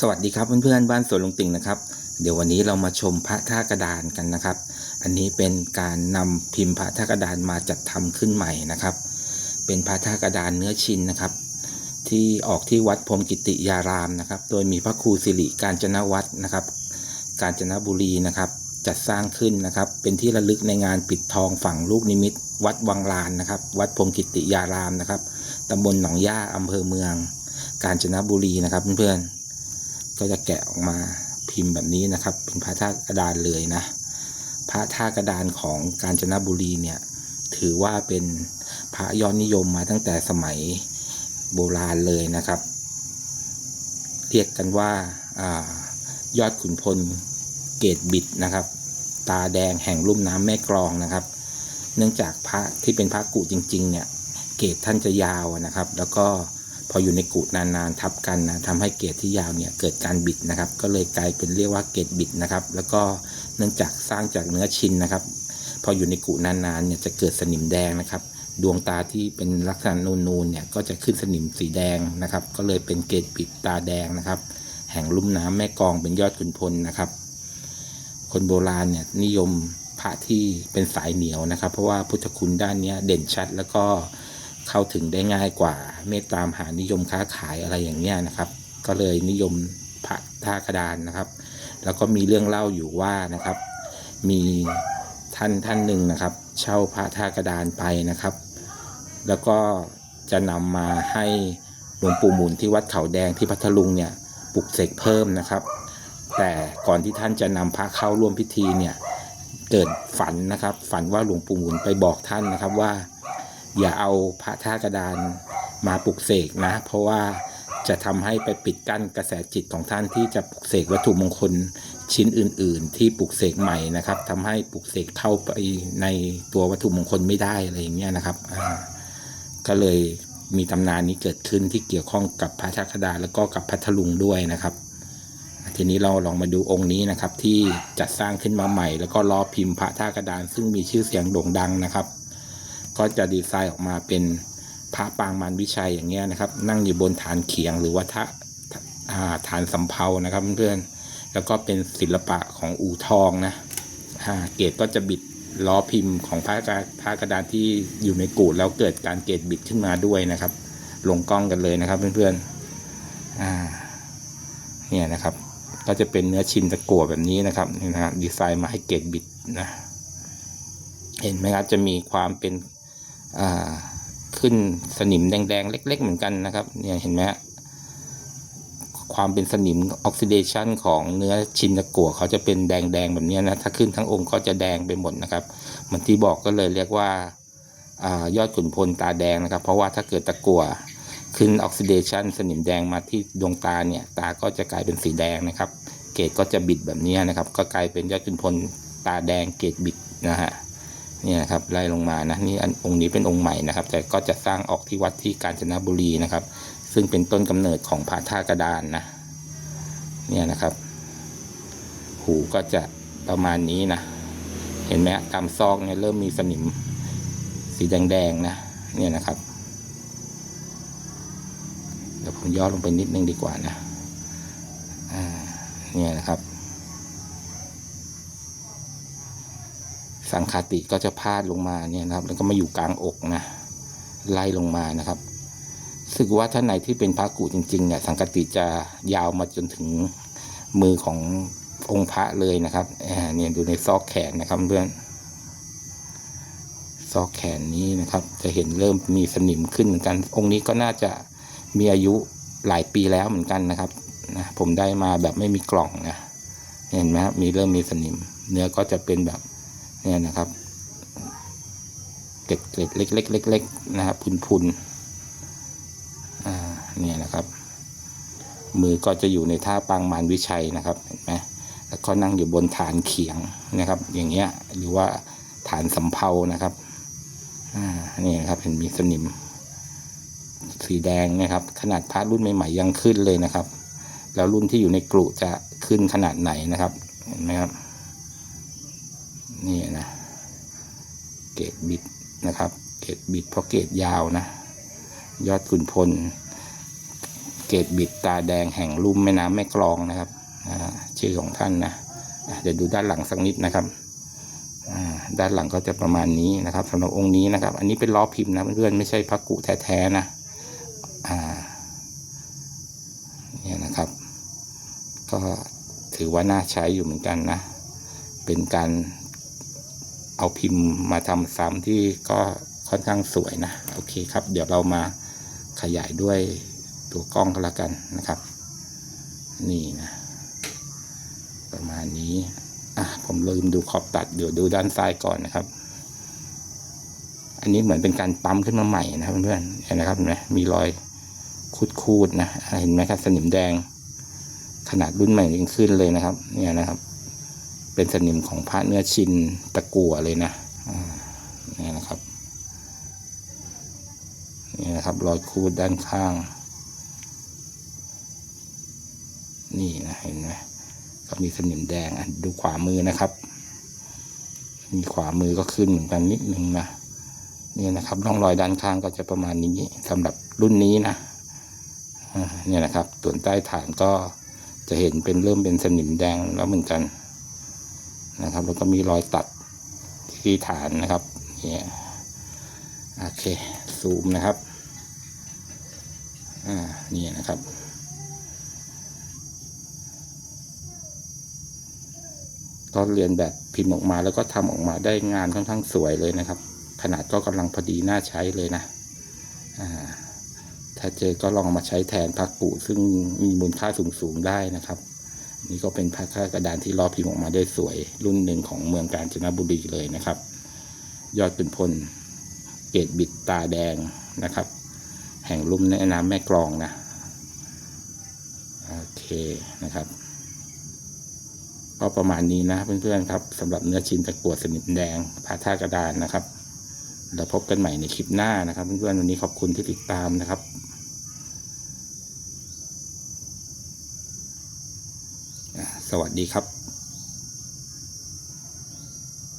สวัสดีครับเพื่อนๆบ้านสวนลุงติ่งนะครับ เดี๋ยววันนี้เรามาชมพระท่ากระดานกันนะครับ อันนี้เป็นการนำพิมพ์พระท่ากระดานมาจัดทำขึ้นใหม่นะครับ เป็นพระท่ากระดานเนื้อชินนะครับ ที่ออกที่วัดพรมกิติยารามนะครับ โดยมีพระครูสิริการจนวัฒน์นะครับ กาญจนบุรีนะครับ จัดสร้างขึ้นนะครับ เป็นที่ระลึกในงานปิดทองฝั่งลูกนิมิต วัดวังลานนะครับ วัดพรมกิติยารามนะครับตำบลหนองย่าอำเภอเมือง กาญจนบุรีนะครับเพื่อนๆ ก็จะแกะออกมาพิมพ์แบบนี้นะครับ เป็นพระธาตุกระดานเลยนะ พระธาตุกระดานของกาญจนบุรีเนี่ยถือว่าเป็นพระยอดนิยมมาตั้งแต่สมัยโบราณเลยนะครับ เรียกกันว่าอายอดขุนพลเกตบิดนะครับ ตาแดงแห่งลุ่มน้ำแม่กลองนะครับ เนื่องจากพระที่เป็นพระกุจริง ๆ เนี่ยเกตท่านจะยาวนะครับ แล้วก็ พออยู่ในกุนานๆทับกันนะทำให้เกตที่ยาวเนี่ยเกิดการบิดนะครับ ก็เลยกลายเป็นเรียกว่าเกตบิดนะครับ แล้วก็เนื่องจากสร้างจากเนื้อชินนะครับ พออยู่ในกุนานๆเนี่ยจะเกิดสนิมแดงนะครับ ดวงตาที่เป็นลักษณะนูนๆเนี่ยก็จะขึ้นสนิมสีแดงนะครับ ก็เลยเป็นเกตบิดตาแดงนะครับ แห่งลุ่มน้ำแม่กองเป็นยอดขุนพลนะครับ คนโบราณเนี่ยนิยมพระที่เป็นสายเหนียวนะครับ เพราะว่าพุทธคุณด้านนี้เด่นชัดแล้วก็ เข้าถึงได้ง่ายกว่า เมตตามหานิยมค้าขายอะไรอย่างเงี้ยนะครับ ก็เลยนิยมพระท่ากระดานนะครับ แล้วก็มีเรื่องเล่าอยู่ว่านะครับ มีท่านท่านหนึ่งนะครับ เช่าพระท่ากระดานไปนะครับ แล้วก็จะนำมาให้หลวงปู่หมุนที่วัดเขาแดงที่พัทลุงเนี่ยปลุกเสกเพิ่มนะครับ แต่ก่อนที่ท่านจะนำพระเข้าร่วมพิธีเนี่ยเกิดฝันนะครับ ฝันว่าหลวงปู่หมุนไปบอกท่านนะครับว่า อย่าเอาพระท่ากระดานมาปลุกเสกนะ เพราะว่าจะทำให้ไปปิดกั้นกระแสจิตของท่านที่จะปลุกเสกวัตถุมงคลชิ้นอื่น ๆ ที่ปลุกเสกใหม่นะครับทำให้ปลุกเสกเข้าไปในตัววัตถุมงคลไม่ได้อะไรอย่างเงี้ยนะครับก็เลยมีตำนานนี้เกิดขึ้นที่เกี่ยวข้องกับพระท่ากระดานแล้วก็กับพัทลุงด้วยนะครับ ทีนี้เราลองมาดูองค์นี้นะครับ ที่จัดสร้างขึ้นมาใหม่ แล้วก็ล้อพิมพ์พระท่ากระดาน ซึ่งมีชื่อเสียงโด่งดังนะครับ ก็จะดีไซน์ออกมาเป็นพระปางมารวิชัยอย่างเงี้ยนะครับ นั่งอยู่บนฐานเขียงหรือว่าทะอ่าฐานสำเภานะครับเพื่อนๆแล้วก็เป็นศิลปะของอู่ทองนะเกตก็จะบิดล้อพิมพ์ของพระกระพระกระดานที่อยู่ในกูดแล้วเกิดการเกตบิดขึ้นมาด้วยนะครับ ลงกล้องกันเลยนะครับเพื่อนๆเนี่ยนะครับ ก็จะเป็นเนื้อชินตะกั่วแบบนี้นะครับนี่นะฮะดีไซน์มาให้เกตบิดนะ เห็นไหมครับจะมีความเป็น ขึ้นสนิมแดงๆ เล็ก ๆ เหมือนกันนะครับเนี่ยเห็นไหมฮะความเป็นสนิมออกซิเดชันของเนื้อชิ้นตะกั่วเขาจะเป็นแดงๆแบบนี้นะ ถ้าขึ้นทั้งองค์ก็จะแดงไปหมดนะครับเหมือนที่บอกก็เลยเรียกว่าอายอดขุนพลตาแดงนะครับ เพราะว่าถ้าเกิดตะกั่วขึ้นออกซิเดชันสนิมแดงมาที่ดวงตาเนี่ย ตาก็จะกลายเป็นสีแดงนะครับ เกรดก็จะบิดแบบนี้นะครับ ก็กลายเป็นยอดขุนพลตาแดงเกรดบิดนะฮะ เนี่ยครับไล่ลงมานะนี่อันองค์นี้เป็นองค์ใหม่นะครับ แต่ก็จะสร้างออกที่วัดที่กาญจนบุรีนะครับ ซึ่งเป็นต้นกำเนิดของพระท่ากระดานนะเนี่ยนะครับ หูก็จะประมาณนี้นะเห็นไหมตามซอกเนี่ยเริ่มมีสนิมสีแดงๆนะเนี่ยนะครับเดี๋ยวผมย่อลงไปนิดนึงดีกว่านะอ่าเนี่ยนะครับ สังคาติก็จะพาดลงมาเนี่ยนะครับ แล้วก็มาอยู่กลางอกนะไล่ลงมานะครับสึกว่าท่านไหนที่เป็นพระกุจริงๆเนี่ยสังคติจะยาวมาจนถึงมือขององค์พระเลยนะครับเนี่ยดูในซอกแขนนะครับเพื่อนซอกแขนนี้นะครับ จะเห็นเริ่มมีสนิมขึ้นเหมือนกัน องค์นี้ก็น่าจะมีอายุหลายปีแล้วเหมือนกันนะครับนะผมได้มาแบบไม่มีกล่องนะเห็นไหมครับมีเริ่มมีสนิม เนื้อก็จะเป็นแบบ เนี่ยนะครับเกล็ดเกล็ดเล็กๆเล็กนะครับพุนพุนๆอ่าเนี่ยนะครับ มือก็จะอยู่ในท่าปางมารวิชัยนะครับเห็นไหมแล้วก็นั่งอยู่บนฐานเขียงนะครับ อย่างเงี้ยหรือว่าฐานสำเภานะครับอ่านี่นะครับเห็นมีสนิม สีแดงนะครับ ขนาดพระรุ่นใหม่ๆยังขึ้นเลยนะครับ แล้วรุ่นที่อยู่ในกรุจะขึ้นขนาดไหนนะครับเห็นไหมครับ นี่นะเกรดบิดนะครับ เกรดบิดเพราะเกรดยาวนะ ยอดขุนพล เกตบิดตาแดงแห่งลุ่มแม่น้ำแม่กลองนะครับชื่อของท่านนะเดี๋ยวดูด้านหลังสักนิดนะครับด้านหลังก็จะประมาณนี้นะครับสำหรับองค์นี้นะครับ อันนี้เป็นล้อพิมพ์นะเพื่อนๆไม่ใช่พระกุแท้ๆนะเนี่ยนะครับ ก็ถือว่าน่าใช้อยู่เหมือนกันนะ เป็นการ เอาพิมพ์มาทำซ้ำที่ก็ค่อนข้างสวยนะ โอเคครับ เดี๋ยวเรามาขยายด้วยตัวกล้องก็แล้วกันนะครับ นี่นะ ประมาณนี้ อะ ผมลืมดูขอบตัด เดี๋ยวดูด้านซ้ายก่อนนะครับ อันนี้เหมือนเป็นการปั๊มขึ้นมาใหม่นะเพื่อนๆเห็นนะครับเห็นไหมมีรอยคูดๆนะอะเห็นไหมครับสนิมแดง ขนาดรุ่นใหม่ยังขึ้นเลยนะครับ เนี่ยนะครับ เป็นสนิมของพระเนื้อชินตะกั่วเลยนะเนี่ยนะครับนี่นะครับรอยคูดด้านข้าง นี่นะเห็นไหมก็มีสนิมแดงอะดูขวามือนะครับ มีขวามือก็ขึ้นเหมือนกันนิดนึงนะนี่นะครับร่องรอยด้านข้างก็จะประมาณนี้สำหรับรุ่นนี้นะเนี่ยนะครับส่วนใต้ฐานก็จะเห็นเป็นเริ่มเป็นสนิมแดงแล้วเหมือนกัน นะครับ แล้วก็มีรอยตัดที่ฐานนะครับเนี่ยโอเคซูมนะครับอ่านี่นะครับก็เรียนแบบพิมพ์ออกมาแล้วก็ทำออกมาได้งานค่อนข้างสวยเลยนะครับ ขนาดก็กำลังพอดีน่าใช้เลยนะอ่าถ้าเจอก็ลองมาใช้แทนพักปูซึ่งมีมูลค่าสูงๆได้นะครับ นี่ก็เป็นพักค่ากระดานที่รอพิมพ์ออกมาได้สวย รุ่นหนึ่งของเมืองกาญจนบุรีเลยนะครับ ยอดเป็นพลเกตบิดตาแดงนะครับ แห่งลุ่มแม่น้ำแม่กลองนะโอเคนะครับก็ประมาณนี้นะเพื่อนๆครับสำหรับเนื้อชิ้นตะกั่วสนิมแดงพาท่ากระดานนะครับแล้วพบกันใหม่ในคลิปหน้านะครับ เพื่อนๆวันนี้ขอบคุณที่ติดตามนะครับอ่าส วัสดีครับ